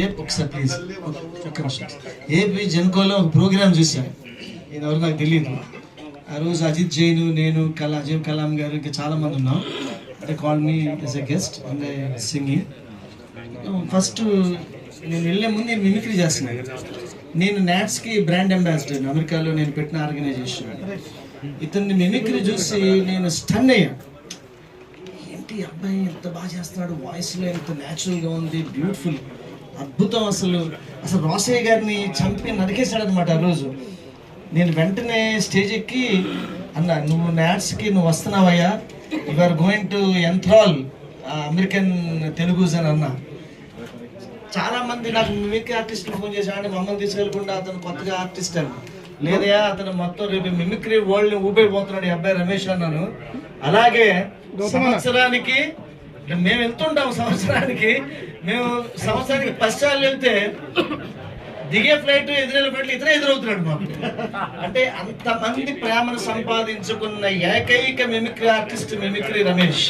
ఏ ఒకసారి ప్లీజ్ ఒక్క నిమిషం. ఏపీ జెన్కోలో ఒక ప్రోగ్రామ్ చూశాను. నేను ఎవరు నాకు తెలియదు ఆ రోజు అజిత్ జైన్ నేను కలా అజయ్ కలాం గారు ఇంకా చాలా మంది ఉన్నాం. అంటే call me as a guest and singing first నేను వెళ్ళే ముందు నేను మిమిక్రీ చేస్తున్నాను నేను నాట్స్కి బ్రాండ్ అంబాసిడర్ అమెరికాలో నేను పెట్టిన ఆర్గనైజేషన్ ఇతన్ని మిమిక్రీ చూసి నేను స్టన్ అయ్యాను ఏంటి అబ్బాయి ఎంత బాగా చేస్తున్నాడు? వాయిస్లో ఎంత న్యాచురల్గా ఉంది? బ్యూటిఫుల్ అద్భుతం అసలు. అసలు రోసయ్య గారిని చంపి నరికేశాడు అనమాట ఆ రోజు. నేను వెంటనే స్టేజ్ ఎక్కి అన్న నువ్వు న్యాట్స్కి నువ్వు వస్తున్నావయ్యా. You are going to enthral American Telugus అని అన్నా. చాలా మంది నాకు మిమిక్రీ ఆర్టిస్టులు ఫోన్ చేశాడు మమ్మల్ని తీసుకెళ్ళకుండా అతను కొత్తగా ఆర్టిస్ట్ అని లేదయా అతను మొత్తం రేపు మిమిక్రీ వరల్డ్ ఊపైపోతున్నాడు ఈ అబ్బాయి రమేష్ అన్నాను. అలాగే సంవత్సరానికి మేము వెళ్తుంటాం సంవత్సరానికి? మేము సంవత్సరానికి పశ్చాలు వెళ్తే దిగే ఫ్లైట్ ఎదురెళ్ళే ఫ్లైట్ ఇతనే ఎదురవుతున్నాడు మాకు. అంటే అంతమంది ప్రేమను సంపాదించుకున్న ఏకైక మిమిక్రీ ఆర్టిస్ట్ మిమిక్రీ రమేష్.